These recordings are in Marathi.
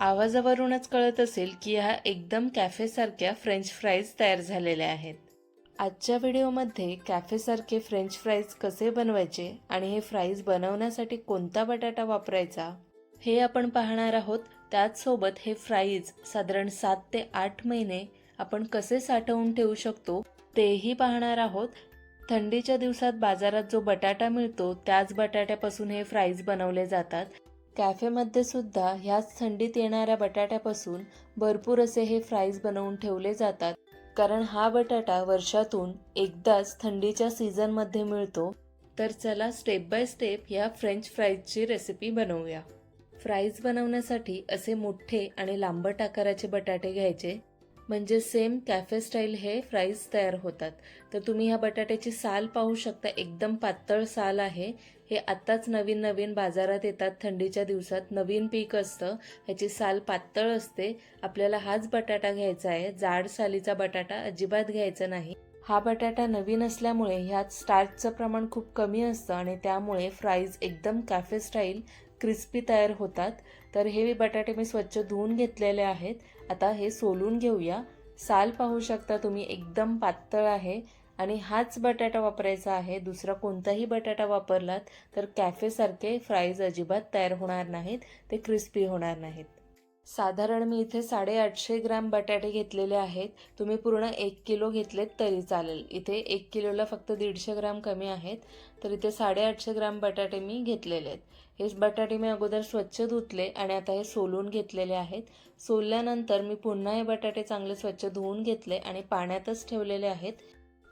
आवाजावरूनच कळत असेल की ह्या एकदम कॅफेसारख्या फ्रेंच फ्राईज तयार झालेल्या आहेत. आजच्या व्हिडिओमध्ये कॅफेसारखे फ्रेंच फ्राईज कसे बनवायचे आणि हे फ्राईज बनवण्यासाठी कोणता बटाटा वापरायचा हे आपण पाहणार आहोत. त्याचसोबत हे फ्राईज साधारण सात ते आठ महिने आपण कसे साठवून ठेवू शकतो तेही पाहणार आहोत. थंडीच्या दिवसात बाजारात जो बटाटा मिळतो त्याच बटाट्यापासून हे फ्राईज बनवले जातात. कॅफेमध्ये सुद्धा ह्याच थंडीत येणाऱ्या बटाट्यापासून भरपूर असे हे फ्राईज बनवून ठेवले जातात. कारण हा बटाटा वर्षातून एकदाच थंडीच्या सीझनमध्ये मिळतो. तर चला स्टेप बाय स्टेप ह्या फ्रेंच फ्राईजची रेसिपी बनवूया. फ्राईज बनवण्यासाठी असे मोठे आणि लांबट आकाराचे बटाटे घ्यायचे. म्हणजे सेम कॅफे स्टाईल हे फ्राईज तयार होतात. तर तुम्ही ह्या बटाट्याची साल पाहू शकता. एकदम पातळ साल आहे. हे आत्ताच नवीन नवीन बाजारात येतात थंडीच्या दिवसात नवीन पीक असतं ह्याची साल पातळ असते. आपल्याला हाच बटाटा घ्यायचा आहे. जाड सालीचा बटाटा अजिबात घ्यायचा नाही. हा बटाटा नवीन असल्यामुळे ह्यात स्टार्चचं प्रमाण खूप कमी असतं आणि त्यामुळे फ्राईज एकदम कॅफे स्टाईल क्रिस्पी तयार होतात. तर हे बटाटे मी स्वच्छ धुवून घेतलेले आहेत. आता हे सोलून घेऊया. साल पाहू शकता तुम्ही एकदम पातळ आहे. आणि हाच बटाटा वापरायचा आहे. दुसरा कोणताही बटाटा वापरलात तर कॅफेसारखे फ्राईज अजिबात तयार होणार नाहीत. ते क्रिस्पी होणार नाहीत. साधारण मी इथे साडेआठशे ग्रॅम बटाटे घेतलेले आहेत. तुम्ही पूर्ण एक किलो घेतलेत तरी चालेल. इथे एक किलोला फक्त दीडशे ग्रॅम कमी आहेत. तर इथे साडेआठशे ग्रॅम बटाटे मी घेतलेले आहेत. हे बटाटे मी अगोदर स्वच्छ धुतले आणि आता हे सोलून घेतलेले आहेत. सोलल्यानंतर मी पुन्हा हे बटाटे चांगले स्वच्छ धुवून घेतले आणि पाण्यातच ठेवलेले आहेत.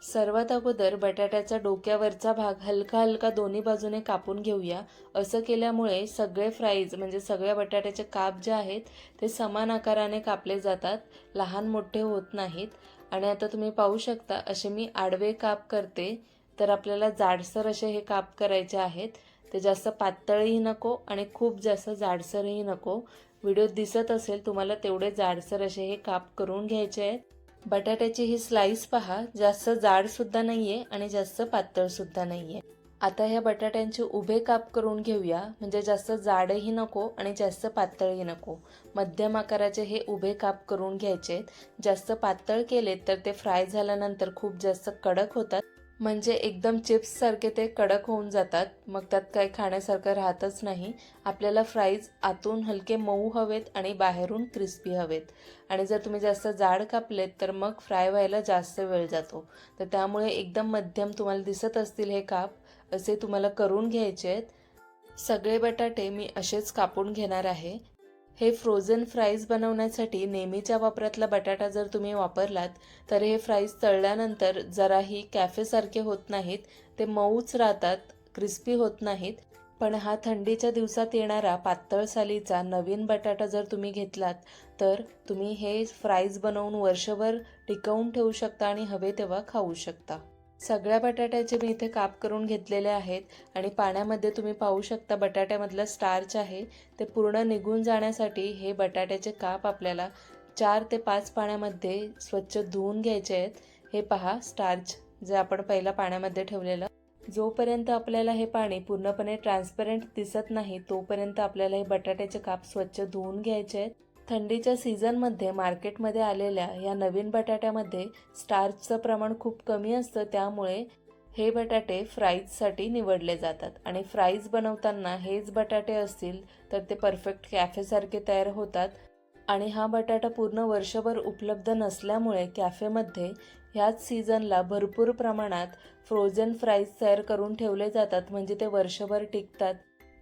सर्वात अगोदर बटाट्याचा डोक्यावरचा भाग हलका हलका दोन्ही बाजूने कापून घेऊया. असं केल्यामुळे सगळे फ्राईज म्हणजे सगळ्या बटाट्याचे काप जे आहेत ते समान आकाराने कापले जातात. लहान मोठे होत नाहीत. आणि आता तुम्ही पाहू शकता असे मी आडवे काप करते. तर आपल्याला जाडसर असे हे काप करायचे आहेत. ते जास्त पातळही नको आणि खूप जास्त जाडसरही नको. व्हिडिओ दिसत असेल तुम्हाला तेवढे जाडसर असे हे काप करून घ्यायचे आहेत. बटाट्याची ही स्लाईस पहा जास्त जाड सुद्धा नाहीये आणि जास्त पातळ सुद्धा नाहीये. आता ह्या बटाट्यांचे उभे काप करून घेऊया म्हणजे जास्त जाडही नको आणि जास्त पातळही नको. मध्यम आकाराचे हे उभे काप करून घ्यायचे जास्त पातळ केलेत तर ते फ्राय झाल्यानंतर खूप जास्त कडक होतात. म्हणजे एकदम चिप्ससारखे ते कडक होऊन जातात. मग त्यात काही खाण्यासारखं राहतच नाही. आपल्याला फ्राईज आतून हलके मऊ हवेत आणि बाहेरून क्रिस्पी हवेत. आणि जर तुम्ही जास्त जाड कापलेत तर मग फ्राय व्हायला जास्त वेळ जातो. तर त्यामुळे एकदम मध्यम तुम्हाला दिसत असतील हे काप असे तुम्हाला करून घ्यायचे आहेत. सगळे बटाटे मी असेच कापून घेणार आहे. हे फ्रोझन फ्राईज बनवण्यासाठी नेहमीच्या वापरातला बटाटा जर तुम्ही वापरलात तर हे फ्राईज तळल्यानंतर जराही कॅफेसारखे होत नाहीत. ते मऊच राहतात क्रिस्पी होत नाहीत. पण हा थंडीच्या दिवसात येणारा पातळ सालीचा नवीन बटाटा जर तुम्ही घेतलात तर तुम्ही हे फ्राईज बनवून वर्षभर टिकवून ठेवू शकता आणि हवे तेव्हा खाऊ शकता. सगळ्या बटाट्याचे मी इथे काप करून घेतलेले आहेत आणि पाण्यामध्ये तुम्ही पाहू शकता बटाट्यामधलं स्टार्च आहे. ते पूर्ण निघून जाण्यासाठी हे बटाट्याचे काप आपल्याला चार ते पाच पाण्यामध्ये स्वच्छ धुवून घ्यायचे आहेत. हे पहा स्टार्च जे आपण पहिला पाण्यामध्ये ठेवलेलं. जोपर्यंत आपल्याला हे पाणी पूर्णपणे ट्रान्सपरंट दिसत नाही तोपर्यंत आपल्याला हे बटाट्याचे काप स्वच्छ धुवून घ्यायचे आहेत. थंडीच्या सीझनमध्ये मार्केटमध्ये आलेल्या या नवीन बटाट्यामध्ये स्टार्चचं प्रमाण खूप कमी असतं त्यामुळे हे बटाटे फ्राईजसाठी निवडले जातात. आणि फ्राईज बनवताना हेच बटाटे असतील तर ते परफेक्ट कॅफेसारखे तयार होतात. आणि हा बटाटा पूर्ण वर्षभर उपलब्ध नसल्यामुळे कॅफेमध्ये ह्याच सीझनला भरपूर प्रमाणात फ्रोझन फ्राईज तयार करून ठेवले जातात. म्हणजे ते वर्षभर टिकतात.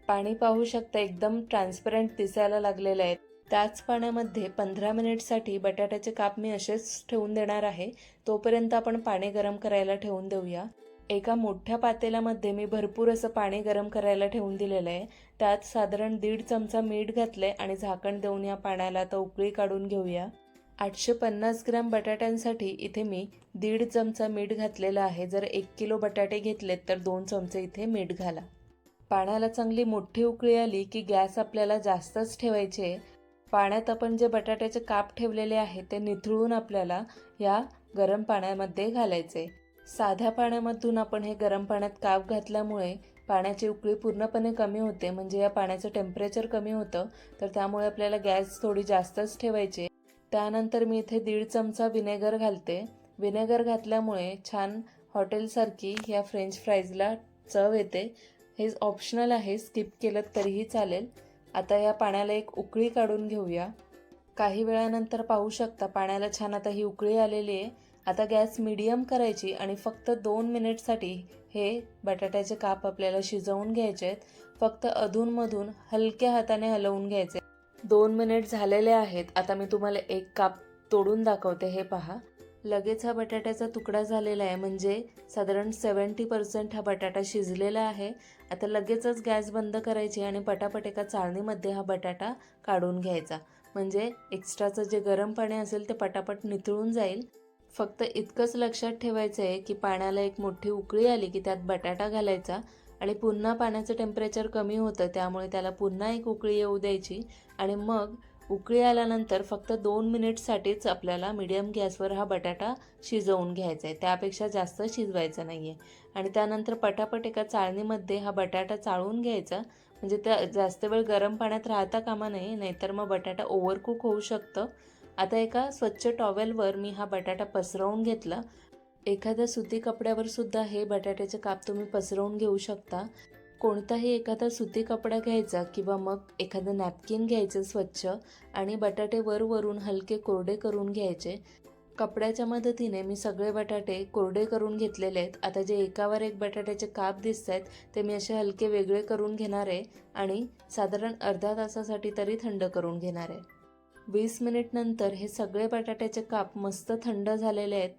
पाणी पाहू शकता एकदम ट्रान्सपरंट दिसायला लागलेले आहेत त्याच पाण्यामध्ये पंधरा मिनिटसाठी बटाट्याचे काप मी असेच ठेवून देणार आहे. तोपर्यंत आपण पाणी गरम करायला ठेवून देऊया. एका मोठ्या पातेल्यामध्ये मी भरपूर असं पाणी गरम करायला ठेवून दिलेलं आहे. त्यात साधारण दीड चमचा मीठ घातलंय आणि झाकण देऊन या पाण्याला आता उकळी काढून घेऊया. आठशे पन्नास ग्रॅम बटाट्यांसाठी इथे मी दीड चमचा मीठ घातलेलं आहे. जर एक किलो बटाटे घेतलेत तर दोन चमचे इथे मीठ घाला. पाण्याला चांगली मोठी उकळी आली की गॅस आपल्याला जास्तच ठेवायचे पाण्यात आपण जे बटाट्याचे काप ठेवलेले आहेत ते निथळून आपल्याला या गरम पाण्यामध्ये घालायचे. साध्या पाण्यामधून आपण हे गरम पाण्यात काप घातल्यामुळे पाण्याची उकळी पूर्णपणे कमी होते. म्हणजे या पाण्याचं टेम्परेचर कमी होतं. तर त्यामुळे आपल्याला गॅस थोडी जास्तच ठेवायची. त्यानंतर मी इथे दीड चमचा विनेगर घालते. विनेगर घातल्यामुळे छान हॉटेलसारखी ह्या फ्रेंच फ्राईजला चव येते. हे ऑप्शनल आहे. स्किप केलं तरीही चालेल. आता या पाण्याला एक उकळी काढून घेऊया. काही वेळानंतर पाहू शकता पाण्याला छान आता ही उकळी आलेली आहे. आता गॅस मिडियम करायची आणि फक्त दोन मिनिटसाठी हे बटाट्याचे काप आपल्याला शिजवून घ्यायचे आहेत. फक्त अधूनमधून हलक्या हाताने हलवून घ्यायचे दोन मिनिट झालेले आहेत. आता मी तुम्हाला एक काप तोडून दाखवते हे पहा. लगेच हा बटाट्याचा तुकडा झालेला आहे. म्हणजे साधारण सेवन्टी पर्सेंट हा बटाटा शिजलेला आहे. आता लगेचच गॅस बंद करायची आणि पटापट एका चाळणीमध्ये हा बटाटा काढून घ्यायचा. म्हणजे एक्स्ट्राचं जे गरम पाणी असेल ते पटापट निथळून जाईल. फक्त इतकंच लक्षात ठेवायचं आहे की पाण्याला एक मोठी उकळी आली की त्यात बटाटा घालायचा आणि पुन्हा पाण्याचं टेम्परेचर कमी होतं त्यामुळे त्याला पुन्हा एक उकळी येऊ द्यायची आणि मग उकळी आल्यानंतर फक्त दोन मिनिटसाठीच आपल्याला मीडियम गॅसवर हा बटाटा शिजवून घ्यायचा आहे. त्यापेक्षा जास्त शिजवायचा नाही आहे आणि त्यानंतर पटापट एका चाळणीमध्ये हा बटाटा चाळून घ्यायचा. म्हणजे त्या जास्त वेळ गरम पाण्यात राहता कामा नये नाहीतर मग बटाटा ओव्हरकुक होऊ शकतं. आता एका स्वच्छ टॉवेलवर मी हा बटाटा पसरवून घेतला. एखाद्या सुती कपड्यावर सुद्धा हे बटाट्याचे काप तुम्ही पसरवून घेऊ शकता. कोणताही एखादा सुती कपडा घ्यायचा किंवा मग एखादं नॅपकिन घ्यायचं स्वच्छ आणि बटाटे वरवरून हलके कोरडे करून घ्यायचे. कपड्याच्या मदतीने मी सगळे बटाटे कोरडे करून घेतलेले आहेत. आता जे एकावर एक बटाट्याचे काप दिसत आहेत ते मी असे हलके वेगळे करून घेणार आहे आणि साधारण अर्धा तासासाठी तरी थंड करून घेणार आहे. वीस मिनिटनंतर हे सगळे बटाट्याचे काप मस्त थंड झालेले आहेत.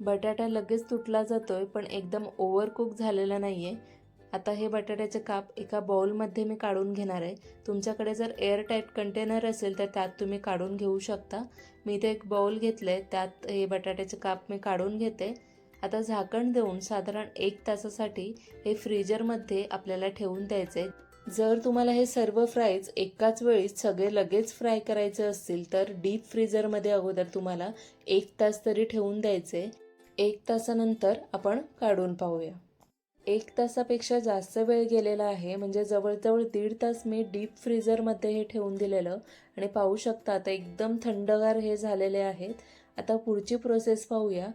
बटाटा लगेच तुटला जातोय पण एकदम ओव्हरकुक झालेला नाही आहे आता हे बटाट्याचे काप एका बाउलमध्ये मी काढून घेणार आहे. तुमच्याकडे जर एअरटाईट कंटेनर असेल तर त्यात तुम्ही काढून घेऊ शकता. मी इथे एक बाउल घेतलं आहे त्यात हे बटाट्याचे काप मी काढून घेते. आता झाकण देऊन साधारण एक तासासाठी हे फ्रीजरमध्ये आपल्याला ठेवून द्यायचे. जर तुम्हाला हे सर्व फ्राईज एकाच वेळी सगळे लगेच फ्राय करायचे असतील तर डीप फ्रीजरमध्ये अगोदर तुम्हाला एक तास तरी ठेवून द्यायचे. एक तासानंतर आपण काढून पाहूया. एक तासापेक्षा जास्त वेळ गेलेला आहे. म्हणजे जवळजवळ दीड तास मी डीप फ्रीझरमध्ये हे ठेवून दिलेलं. आणि पाहू शकता आता एकदम थंडगार हे झालेले आहेत. आता पुढची प्रोसेस पाहूया.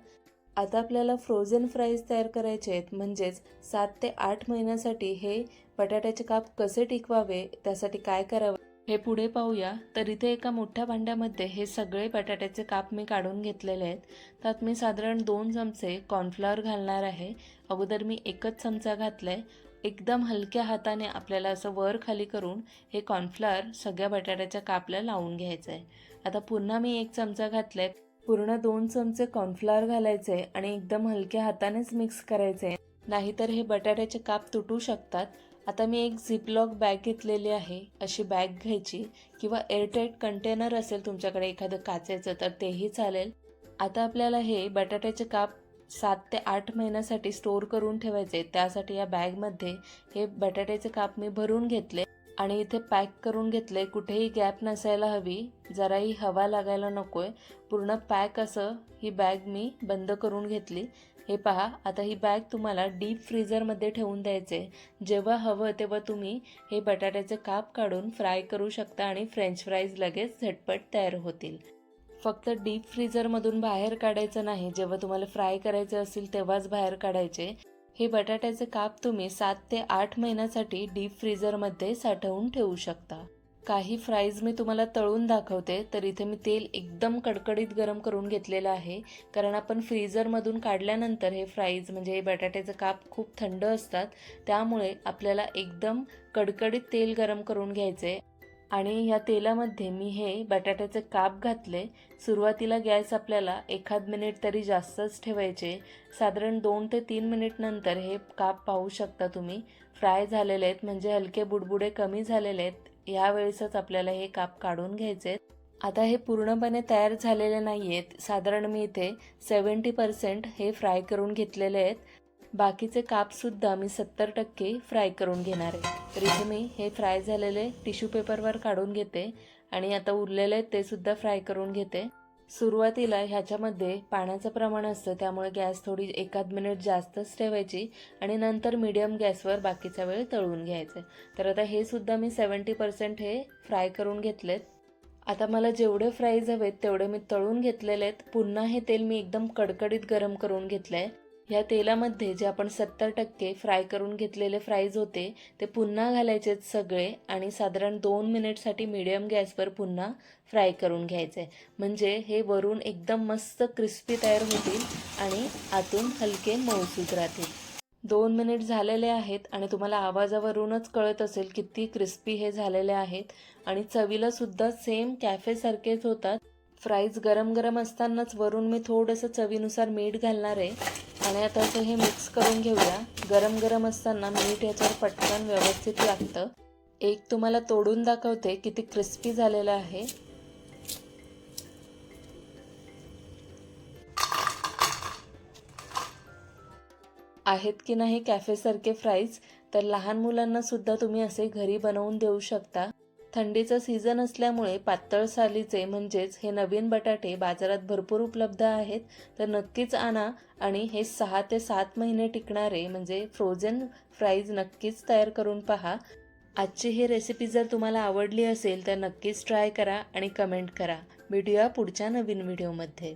आता आपल्याला फ्रोझन फ्राईज तयार करायचे आहेत. म्हणजेच सात ते आठ महिन्यासाठी हे बटाट्याचे काप कसे टिकवावे? त्यासाठी काय करावं? हे पुढे पाहूया. तर इथे एका मोठ्या भांड्यामध्ये हे सगळे बटाट्याचे काप मी काढून घेतलेले आहेत. त्यात मी साधारण दोन चमचे कॉर्नफ्लॉवर घालणार आहे. अगोदर मी एकच चमचा घातला आहे एकदम हलक्या हाताने आपल्याला असं वर खाली करून हे कॉर्नफ्लॉवर सगळ्या बटाट्याच्या कापला लावून घ्यायचं आहे आता पुन्हा मी एक चमचा घातलाय. पूर्ण दोन चमचे कॉर्नफ्लॉवर घालायचे आणि एकदम हलक्या हातानेच मिक्स करायचे नाहीतर हे बटाट्याचे काप तुटू शकतात. आता मी एक झिपलॉक बॅग घेतलेली आहे. अशी बॅग घ्यायची किंवा एअरटाईट कंटेनर असेल तुमच्याकडे एखादं काचेचं तर तेही चालेल. आता आपल्याला हे बटाट्याचे काप सात ते आठ महिन्यासाठी स्टोअर करून ठेवायचे. त्यासाठी या बॅगमध्ये हे बटाट्याचे काप मी भरून घेतले आणि इथे पॅक करून घेतले. कुठेही गॅप नसायला हवी. जराही हवा लागायला नकोय. पूर्ण पॅक असं ही बॅग मी बंद करून घेतली. हे पहा आता ही बॅग तुम्हाला डीप फ्रीजरमध्ये ठेवून द्यायचे. जेव्हा हवं तेव्हा तुम्ही हे बटाट्याचे काप काढून फ्राय करू शकता आणि फ्रेंच फ्राईज लगेच झटपट तयार होतील. फक्त डीप फ्रीजरमधून बाहेर काढायचं नाही. जेव्हा तुम्हाला फ्राय करायचे असेल तेव्हाच बाहेर काढायचे. हे बटाट्याचे काप तुम्ही सात ते आठ महिन्यासाठी डीप फ्रीझरमध्ये साठवून ठेवू शकता. काही फ्राईज मी तुम्हाला तळून दाखवते तर इथे मी तेल एकदम कडकडीत गरम करून घेतलेलं आहे. कारण आपण फ्रीजरमधून काढल्यानंतर हे फ्राईज म्हणजे हे बटाट्याचे काप खूप थंड असतात त्यामुळे आपल्याला एकदम कडकडीत तेल गरम करून घ्यायचे. आणि ह्या तेलामध्ये मी हे बटाट्याचे काप घातले. सुरुवातीला गॅस आपल्याला एखाद मिनिट तरी जास्तच ठेवायचे. साधारण दोन ते तीन मिनिट नंतर हे काप पाहू शकता तुम्ही. फ्राय झालेले आहेत म्हणजे हलके बुडबुडे कमी झालेले आहेत. ह्यावेळेसच आपल्याला हे काप काढून घ्यायचे आता हे पूर्णपणे तयार झालेले नाही आहेत साधारण मी इथे सेवन्टी पर्सेंट हे फ्राय करून घेतलेले आहेत. बाकीचे कापसुद्धा मी सत्तर टक्के फ्राय करून घेणार आहे. तर इथे मी हे फ्राय झालेले टिश्यू पेपरवर काढून घेते आणि आता उरलेले ते सुद्धा फ्राय करून घेते. सुरुवातीला ह्याच्यामध्ये पाण्याचं प्रमाण असतं त्यामुळे गॅस थोडी एखाद मिनिट जास्तच ठेवायची आणि नंतर मीडियम गॅसवर बाकीचा वेळ तळून घ्यायचं. तर आता हे सुद्धा मी सेवन्टी पर्सेंट हे फ्राय करून घेतलेत. आता मला जेवढे फ्राईज हवेत तेवढे मी तळून घेतलेले आहेत. पुन्हा हे तेल मी एकदम कडकडीत गरम करून घेतलं आहे ह्या तेलामध्ये जे आपण सत्तर टक्के फ्राय करून घेतलेले फ्राईज होते ते पुन्हा घालायचे सगळे आणि साधारण दोन मिनिटसाठी मिडियम गॅसवर पुन्हा फ्राय करून घ्यायचे. म्हणजे हे वरून एकदम मस्त क्रिस्पी तयार होतील आणि आतून हलके मऊसूत राहतील. दोन मिनिट झालेले आहेत आणि तुम्हाला आवाजावरूनच कळत असेल किती क्रिस्पी हे झालेले आहेत. आणि चवीला सुद्धा सेम कॅफेसारखेच होतात. फ्राईज गरम गरम असतानाच वरून मी थोडंसं चवीनुसार मीठ घालणार आहे. आणि आता असं हे मिक्स करून घेऊया. गरम गरम असताना मीठ याच्यावर पटकन व्यवस्थित लागतं. एक तुम्हाला तोडून दाखवते किती क्रिस्पी झालेलं आहे. आहेत की नाही कॅफेसारखे फ्राईज तर लहान मुलांना सुद्धा तुम्ही असे घरी बनवून देऊ शकता. थंडीचा सीझन असल्यामुळे पातळ सालीचे म्हणजेच हे नवीन बटाटे बाजारात भरपूर उपलब्ध आहेत. तर नक्कीच आणा आणि हे सहा ते सात महिने टिकणारे म्हणजे फ्रोझन फ्राईज नक्कीच तयार करून पहा. आजची ही रेसिपी जर तुम्हाला आवडली असेल तर नक्कीच ट्राय करा आणि कमेंट करा. भेटूया पुढच्या नवीन व्हिडिओमध्ये